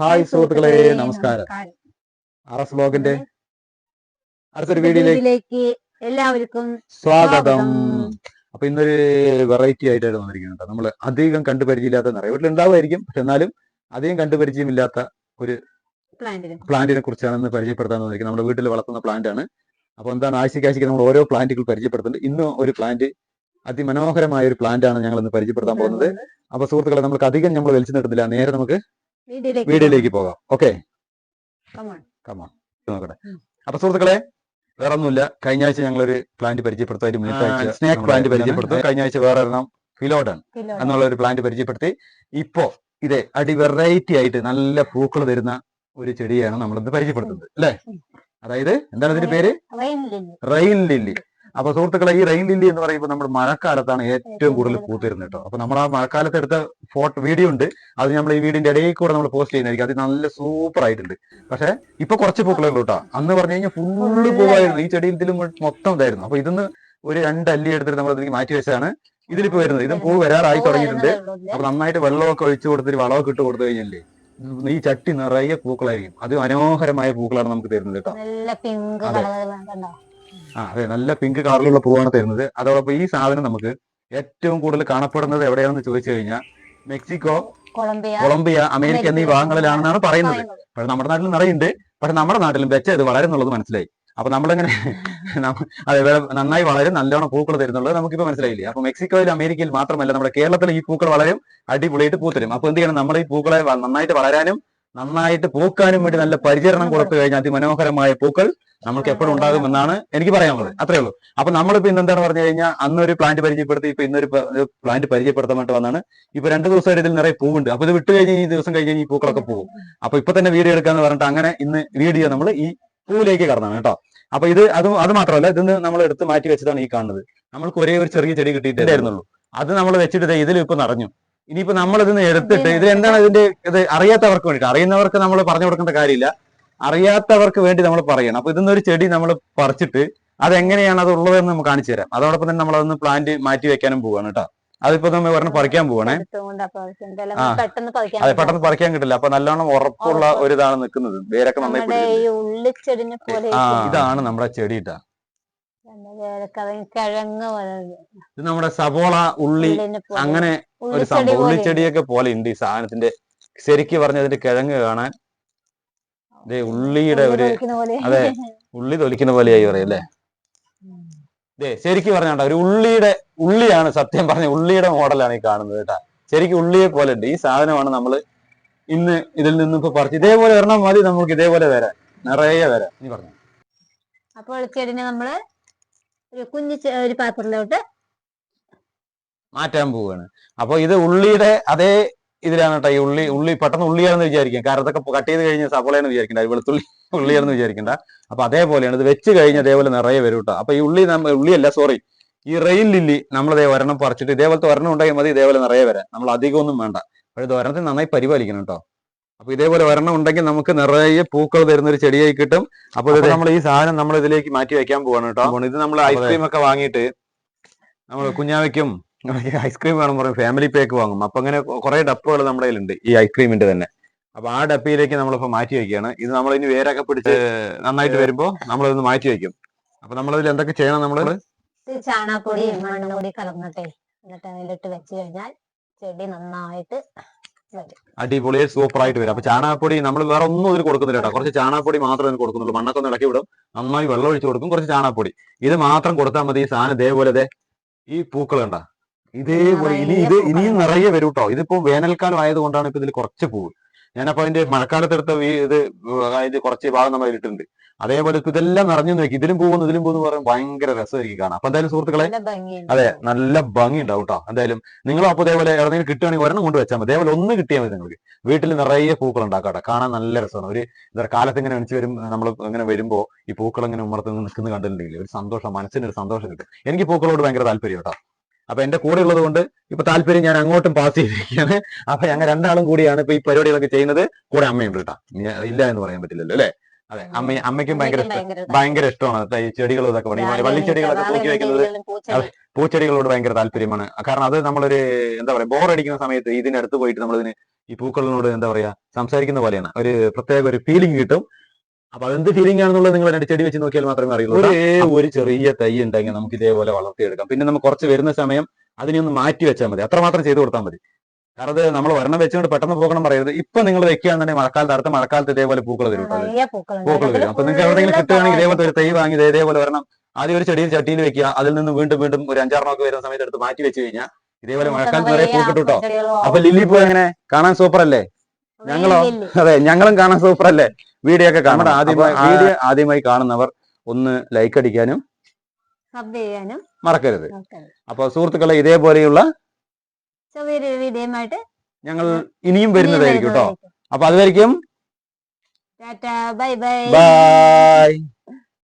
Hi സുഹൃത്തുക്കളെ നമസ്കാരം. R S ബ്ലോഗിന്റെ അടുത്തൊരു വീഡിയോയിലേക്ക് എല്ലാവർക്കും സ്വാഗതം. അപ്പൊ ഇന്നൊരു വെറൈറ്റി ആയിട്ടാണ് വന്നിരിക്കുന്നത് നമ്മൾ അധികം കണ്ടുപരിചയമില്ലാത്ത നിറയെ വീട്ടിൽ ഉണ്ടാവുമായിരിക്കും പക്ഷെ എന്നാലും അധികം കണ്ടുപരിചയമില്ലാത്ത ഒരു പ്ലാന്റിനെ കുറിച്ചാണ് ഇന്ന് പരിചയപ്പെടുത്താൻ വന്നിരിക്കുന്നത്. നമ്മുടെ വീട്ടിൽ വളർത്തുന്ന പ്ലാന്റ് ആണ് അപ്പൊ എന്താണ് ആഴ്ചയ്ക്ക് നമ്മൾ ഓരോ പ്ലാന്റുകൾ പരിചയപ്പെടുത്തുന്നുണ്ട്. ഇന്ന് ഒരു പ്ലാന്റ് അതിമനോഹരമായ ഒരു പ്ലാന്റ് ആണ് ഞങ്ങൾ ഇന്ന് പരിചയപ്പെടുത്താൻ പോകുന്നത് അപ്പൊ സുഹൃത്തുക്കളെ നമുക്ക് അധികം നമ്മൾ വലിച്ചു നിർത്തുന്നില്ല നേരെ നമുക്ക് വീഡിയോയിലേക്ക് പോകാം. ഓക്കെ കമോൺ നോക്കട്ടെ. അപ്പൊ സുഹൃത്തുക്കളെ വേറെ ഒന്നുമില്ല കഴിഞ്ഞ ആഴ്ച ഞങ്ങളൊരു പ്ലാന്റ് പരിചയപ്പെടുത്തും. ഒരു മിനിറ്റ് ആ, ആഴ്ച സ്നേക് പ്ലാന്റ് പരിചയപ്പെടുത്തും. കഴിഞ്ഞ ആഴ്ച വേറെ ഒരെണ്ണം ഫിലോഡൺ എന്നുള്ള ഒരു പ്ലാന്റ് പരിചയപ്പെടുത്തി. ഇപ്പോ ഇത് അടി വെറൈറ്റി ആയിട്ട് നല്ല പൂക്കൾ തരുന്ന ഒരു ചെടിയാണ് നമ്മളിത് പരിചയപ്പെടുത്തുന്നത്. അല്ലേ? അതായത് എന്താണ് ഇതിന്റെ പേര്? Rain lily. അപ്പൊ സുഹൃത്തുക്കളെ ഈ റെയിൻ ലില്ലി എന്ന് പറയുമ്പോൾ നമ്മുടെ മഴക്കാലത്താണ് ഏറ്റവും കൂടുതൽ പൂത്തിരുന്നത് കേട്ടോ. അപ്പൊ നമ്മൾ ആ മഴക്കാലത്ത് എടുത്ത ഫോട്ടോ വീഡിയോ ഉണ്ട്. അത് നമ്മൾ ഈ വീടിന്റെ ഇടയിൽ കൂടെ നമ്മൾ പോസ്റ്റ് ചെയ്യുന്നതായിരിക്കും. അത് നല്ല സൂപ്പർ ആയിട്ടുണ്ട്. പക്ഷെ ഇപ്പൊ കുറച്ച് പൂക്കളേ ഉള്ളൂ കേട്ടോ. അന്ന് പറഞ്ഞു കഴിഞ്ഞാൽ ഫുള്ള് പൂവായിരുന്നു. ഈ ചെടിയിൽ ഇതിലും മൊത്തം ഇതായിരുന്നു. അപ്പൊ ഇതിന്ന് ഒരു രണ്ട് അല്ലി എടുത്തിട്ട് നമ്മൾ അതിലേക്ക് മാറ്റി വെച്ചാണ് ഇതിലിപ്പോ വരുന്നത്. ഇതും പൂ വരാറായി തുടങ്ങിയിട്ടുണ്ട്. അപ്പൊ നന്നായിട്ട് വെള്ളമൊക്കെ ഒഴിച്ചു കൊടുത്തിട്ട് വളമൊക്കെ ഇട്ട് കൊടുത്തു കഴിഞ്ഞല്ലേ ഈ ചട്ടി നിറയെ പൂക്കളായിരിക്കും. അത് മനോഹരമായ പൂക്കളാണ് നമുക്ക് തരുന്നത് കേട്ടോ. ആ അതെ നല്ല പിങ്ക് കളറിലുള്ള പൂവാണ് തരുന്നത്. അതോടൊപ്പം ഈ സാധനം നമുക്ക് ഏറ്റവും കൂടുതൽ കാണപ്പെടുന്നത് എവിടെയാണെന്ന് ചോദിച്ചു കഴിഞ്ഞാൽ മെക്സിക്കോ കൊളംബിയ കൊളംബിയ അമേരിക്ക എന്നീ ഭാഗങ്ങളിലാണെന്നാണ് പറയുന്നത്. പക്ഷെ നമ്മുടെ നാട്ടിലും നിറയുണ്ട് പക്ഷെ നമ്മുടെ നാട്ടിലും വെച്ച ഇത് വളരുന്നുള്ളത് മനസ്സിലായി. അപ്പൊ നമ്മളിങ്ങനെ നമ്മ- അതെ നന്നായി വളരും നല്ലോണം പൂക്കൾ തരുന്നുള്ളത് നമുക്കിപ്പോ മനസ്സിലായില്ലേ? അപ്പൊ മെക്സിക്കോയിൽ അമേരിക്കയിൽ മാത്രമല്ല നമ്മുടെ കേരളത്തിൽ ഈ പൂക്കൾ വളരും അടിപൊളിയായിട്ട് പൂത്തരും അപ്പൊ എന്ത് ചെയ്യണം നമ്മൾ ഈ പൂക്കളെ നന്നായിട്ട് വളരാനും നന്നായിട്ട് പൂക്കാനും വേണ്ടി നല്ല പരിചരണം കൊടുത്തു കഴിഞ്ഞാൽ അതിമനോഹരമായ പൂക്കൾ നമുക്ക് എപ്പോഴും ഉണ്ടാകും എന്നാണ് എനിക്ക് പറയാനുള്ളത്. അത്രേ ഉള്ളൂ. അപ്പൊ നമ്മളിപ്പോ ഇന്ന് എന്താണ് പറഞ്ഞു കഴിഞ്ഞാൽ അന്നൊരു പ്ലാന്റ് പരിചയപ്പെടുത്തി ഇപ്പൊ ഇന്നൊരു പ്ലാന്റ് പരിചയപ്പെടുത്താൻ വന്നാണ്. ഇപ്പൊ രണ്ട് ദിവസമായിട്ട് ഇതിൽ നിറയെ പൂവുണ്ട്. അപ്പൊ ഇത് വിട്ടു കഴിഞ്ഞ് ഈ ദിവസം കഴിഞ്ഞ് ഈ പൂക്കളൊക്കെ പോകും അപ്പൊ ഇപ്പൊ തന്നെ വീഡിയോ എടുക്കാന്ന് പറഞ്ഞിട്ട് അങ്ങനെ ഇന്ന് വീഡിയോ നമ്മൾ ഈ പൂവിലേക്ക് കടന്നാണ് കേട്ടോ. അപ്പൊ ഇത് അത് അത് മാത്രമല്ല ഇതിന്ന് നമ്മൾ എടുത്ത് മാറ്റി വെച്ചതാണ് ഈ കാണുന്നത്. നമ്മൾക്ക് ഒരേ ഒരു ചെറിയ ചെടി കിട്ടിയിട്ടായിരുന്നുള്ളൂ അത് നമ്മൾ വെച്ചിട്ട് ഇതിൽ ഇപ്പൊ നിറഞ്ഞു. ഇനിയിപ്പോ നമ്മൾ എടുത്തിട്ട് ഇതിൽ എന്താണ് ഇതിന്റെ ഇത് അറിയാത്തവർക്ക് വേണ്ടിയിട്ട് അറിയുന്നവർക്ക് നമ്മൾ പറഞ്ഞു കൊടുക്കേണ്ട കാര്യമില്ല. അറിയാത്തവർക്ക് വേണ്ടി നമ്മൾ പറയണം. അപ്പൊ ഇതിന്ന് ഒരു ചെടി നമ്മൾ പറിച്ചിട്ട് അതെങ്ങനെയാണ് അത് ഉള്ളതെന്ന് നമുക്ക് കാണിച്ചു തരാം. അതോടൊപ്പം തന്നെ നമ്മൾ അതൊന്ന് പ്ലാന്റ് മാറ്റി വെക്കാനും പോവാണ് കേട്ടോ. അതിപ്പോ നമ്മൾ ഒരെണ്ണം പറിക്കാൻ പോവാണേ. അതെ പെട്ടെന്ന് പറിക്കാൻ കിട്ടില്ല. അപ്പൊ നല്ലോണം ഉറപ്പുള്ള ഒരു ഇതാണ് നിൽക്കുന്നത്. വേരൊക്കെ നന്നായി ആ ഇതാണ് നമ്മുടെ ചെടി ഇട്ടാ ഇത് നമ്മുടെ സബോള ഉള്ളി അങ്ങനെ ഒരു സംഭവം. ഉള്ളിച്ചെടിയൊക്കെ പോലെ ഉണ്ട് ഈ സാധനത്തിന്റെ. ശരിക്കും പറഞ്ഞതിന്റെ കിഴങ്ങ് കാണാൻ ദേ ഉള്ളിയുടെ ഉള്ളി ഒരു. അതെ. ഉള്ളി തൊലിക്കുന്ന പോലെയായി പറയും അല്ലേ? ദേ ശരിക്ക് പറഞ്ഞാണ്ട ഒരു ഉള്ളിയുടെ ഉള്ളിയാണ് സത്യം പറഞ്ഞ ഉള്ളിയുടെ മോഡലാണ് ഈ കാണുന്നത് കേട്ടാ. ശരിക്കും ഉള്ളിയെ പോലെ ഉണ്ട്. ഈ സാധനമാണ് നമ്മൾ ഇന്ന് ഇതിൽ നിന്ന് ഇപ്പൊ പറിച്ച് ഇതേപോലെ വരണം മതി നമുക്ക് ഇതേപോലെ വരാൻ. നിറയെ വരാം നീ പറഞ്ഞു. അപ്പോൾ ചെടിനെ നമ്മൾ ഒരു കുഞ്ഞു ഒരു പാത്രത്തിലോട്ട് മാറ്റാൻ പോവുകയാണ് അപ്പൊ ഇത് ഉള്ളിയുടെ അതേ ഇതിലാണ് കേട്ടോ ഈ ഉള്ളി ഉള്ളി പെട്ടെന്ന് ഉള്ളിയാണെന്ന് വിചാരിക്കാം. കാരണം ഇതൊക്കെ കട്ട് ചെയ്ത് കഴിഞ്ഞ സവോളയെന്ന് വിചാരിക്കണ്ട. വെളുത്തുള്ളി ഉള്ളിയാണെന്ന് വിചാരിക്കണ്ട. അപ്പൊ അതേപോലെയാണ് ഇത് വെച്ച് കഴിഞ്ഞാൽ അതേപോലെ നിറയെ വരും കേട്ടോ അപ്പൊ ഈ ഉള്ളി ഉള്ളിയല്ല സോറി ഈ റെയിൽ ലില്ലി നമ്മൾ ഇതേ ഒരെണ്ണം പറിച്ചിട്ട് ഇതേപോലത്തെ ഒരെണ്ണം ഉണ്ടെങ്കിൽ മതി ഇതേപോലെ നിറയെ വരാം. നമ്മൾ അധികം ഒന്നും വേണ്ട. പക്ഷേ ഇത് ഒരെണ്ണത്തിന് നന്നായി പരിപാലിക്കണം കേട്ടോ അപ്പൊ ഇതേപോലെ ഒരെണ്ണം ഉണ്ടെങ്കിൽ നമുക്ക് നിറയെ പൂക്കൾ തരുന്ന ഒരു ചെടിയായി കിട്ടും. അപ്പൊ ഇത് നമ്മൾ ഈ സാധനം നമ്മൾ ഇതിലേക്ക് മാറ്റി വെക്കാൻ പോവാണ് കേട്ടോ ഇത് നമ്മൾ ഐസ്ക്രീം ഒക്കെ വാങ്ങിയിട്ട് നമ്മൾ കുഞ്ഞാവയ്ക്കും ഐസ്ക്രീം വേണം പറയും ഫാമിലി പാക്ക് വാങ്ങും. അപ്പൊ അങ്ങനെ കുറെ ഡപ്പുകൾ നമ്മുടെ കയ്യിലുണ്ട് ഈ ഐസ്ക്രീമിന്റെ തന്നെ. അപ്പൊ ആ ഡപ്പയിലേക്ക് നമ്മളിപ്പോ മാറ്റി വെക്കുകയാണ്. ഇത് നമ്മൾ ഇനി വേരൊക്കെ പിടിച്ച് നന്നായിട്ട് വരുമ്പോ നമ്മൾ ഇതൊന്ന് മാറ്റി വെക്കും. അപ്പൊ നമ്മൾ ഇതിൽ എന്തൊക്കെ ചെയ്യണം നമ്മൾ? ഇത് ചാണകപ്പൊടി മണ്ണും കൂടി കലർന്നിട്ടേ എന്നിട്ട് അതിലിട്ട് വെച്ച് കഴിഞ്ഞാൽ ചെടി നന്നായിട്ട് വരും. അടിപൊളി സൂപ്പർ ആയിട്ട് വരും. അപ്പൊ ചാണകപ്പൊടി നമ്മൾ വേറെ ഒന്നും ഇതിൽ കൊടുക്കുന്നില്ല കേട്ടോ. കുറച്ച് ചാണകപ്പൊടി മാത്രമേ ഇതിന് കൊടുക്കുന്നുള്ളൂ. മണ്ണൊക്കെ ഒന്ന് ഇളക്കി വിടും. നന്നായി വെള്ളം ഒഴിച്ച് കൊടുക്കും. കുറച്ച് ചാണകപ്പൊടി. ഇത് മാത്രം കൊടുത്താൽ മതി ഈ സാധനം ഇതേപോലെ ദേ ഈ പൂക്കൾ കണ്ട. ഇതേപോലെ ഇനി ഇത് ഇനിയും നിറയെ വരും കേട്ടോ ഇതിപ്പോ വേനൽക്കാലം ആയതുകൊണ്ടാണ് ഇപ്പൊ ഇതിൽ കുറച്ച് പൂവ് ഞാനപ്പോ അതിന്റെ മഴക്കാലത്ത് എടുത്ത ഈ ഇത് അതിന്റെ കുറച്ച് ഭാഗം നമ്മൾ ഇട്ടിട്ടുണ്ട് അതേപോലെ ഇപ്പൊ ഇതെല്ലാം നിറഞ്ഞു നോക്കി. ഇതിലും പോകുന്നു ഇതിലും പോകുന്നു പറയാൻ ഭയങ്കര രസമായിരിക്കും കാണാം അപ്പൊ എന്തായാലും സുഹൃത്തുക്കളെ അതെ നല്ല ഭംഗി ഉണ്ടാവും കേട്ടോ എന്തായാലും നിങ്ങൾ അപ്പൊ ഇതേപോലെ എവിടെയെങ്കിലും കിട്ടുകയാണെങ്കിൽ ഒരെണ്ണം കൊണ്ട് വെച്ചാൽ മതി. അതേപോലെ ഒന്ന് കിട്ടിയാൽ മതി നിങ്ങൾക്ക്. വീട്ടിൽ നിറയെ പൂക്കൾ ഉണ്ടാക്കാട്ടെ കാണാൻ നല്ല രസമാണ്. ഒരു എന്താ കാലത്ത് ഇങ്ങനെ എണിച്ച് വരും നമ്മൾ ഇങ്ങനെ വരുമ്പോ ഈ പൂക്കൾ ഇങ്ങനെ ഉമ്മർത്ത് നിൽക്കുന്ന കണ്ടിട്ടുണ്ടെങ്കിൽ ഒരു സന്തോഷം മനസ്സിന് ഒരു സന്തോഷം കിട്ടും. എനിക്ക് പൂക്കളോട് ഭയങ്കര താല്പര്യം കേട്ടോ അപ്പൊ എന്റെ കൂടെ ഉള്ളത് കൊണ്ട് ഇപ്പൊ താല്പര്യം ഞാൻ അങ്ങോട്ടും പാസ് ചെയ്തിരിക്കുകയാണ്. അപ്പൊ ഞങ്ങൾ രണ്ടാളും കൂടിയാണ് ഇപ്പൊ ഈ പരിപാടികളൊക്കെ ചെയ്യുന്നത്. കൂടെ അമ്മയുണ്ട് കേട്ടോ. ഇല്ല എന്ന് പറയാൻ പറ്റില്ലല്ലോ അല്ലെ? അതെ അമ്മ അമ്മയ്ക്കും ഭയങ്കര ഇഷ്ടം. ഭയങ്കര ഇഷ്ടമാണ്. ഈ ചെടികളും ഇതൊക്കെ പണി. വള്ളിച്ചെടികളൊക്കെ തൂക്കി വെക്കുന്നത് പൂച്ചെടി പൂച്ചെടികളോട് ഭയങ്കര താല്പര്യമാണ്. കാരണം അത് നമ്മളൊരു എന്താ പറയാ ബോറടിക്കുന്ന സമയത്ത് ഇതിനടുത്ത് പോയിട്ട് നമ്മളിതിന് ഈ പൂക്കളിനോട് എന്താ പറയാ സംസാരിക്കുന്ന പോലെയാണ്. ഒരു പ്രത്യേക ഒരു ഫീലിംഗ് കിട്ടും. അപ്പൊ അതെന്ത് ഫീലിംഗ് ആണെന്നുള്ളത് നിങ്ങൾ രണ്ട് ചെടി വെച്ച് നോക്കിയാൽ മാത്രമേ അറിയുള്ളൂ ഒരു ഒരു ചെറിയ തൈ ഉണ്ടെങ്കിൽ നമുക്ക് ഇതേപോലെ വളർത്തിയെടുക്കാം. പിന്നെ നമുക്ക് കുറച്ച് വരുന്ന സമയം അതിനെ ഒന്ന് മാറ്റി വെച്ചാൽ മതി. അത്രമാത്രം ചെയ്തു കൊടുത്താൽ മതി. കാരണം അത് നമ്മൾ വരണം വെച്ചുകൊണ്ട് പെട്ടെന്ന് പോകണം പറയരുത്. ഇപ്പൊ നിങ്ങൾ വെക്കുകയാണെന്നുണ്ടെങ്കിൽ മഴക്കാലത്ത് അടുത്ത മഴക്കാലത്ത് ഇതേപോലെ പൂക്കൾ. നിറയെ പൂക്കൾ വരും. അപ്പൊ നിങ്ങൾക്ക് എവിടെയെങ്കിലും കിട്ടുകയാണെങ്കിൽ ഇതേപോലത്തെ ഒരു തൈ വാങ്ങി ഇതേപോലെ വരണം. ആദ്യം ഒരു ചെടിയിൽ ചട്ടിയിൽ വെക്കുക. അതിൽ നിന്ന് വീണ്ടും വീണ്ടും ഒരു അഞ്ചാറെണ്ണമൊക്കെ വരുന്ന സമയത്ത് എടുത്ത് മാറ്റി വെച്ച് കഴിഞ്ഞാൽ ഇതേപോലെ മഴക്കാലത്ത് നിറയെ പൂക്കിട്ടോ കിട്ടും കേട്ടോ അപ്പൊ ലില്ലി പൂ എങ്ങനെ? കാണാൻ സൂപ്പർ അല്ലേ? ഞങ്ങളോ? അതെ ഞങ്ങളും കാണാൻ സൂപ്പർ അല്ലേ വീഡിയോ ഒക്കെ കാണാം ആദ്യമായി വീഡിയോ ആദ്യമായി കാണുന്നവർ ഒന്ന് ലൈക്ക് അടിക്കാനും സബ് ചെയ്യാനും മറക്കരുത്. അപ്പൊ സുഹൃത്തുക്കളെ ഇതേപോലെയുള്ള ഞങ്ങൾ ഇനിയും വരുന്നതായിരിക്കും കേട്ടോ. അപ്പൊ അതുവരെയും ടാറ്റ ബൈ ബൈ ബൈ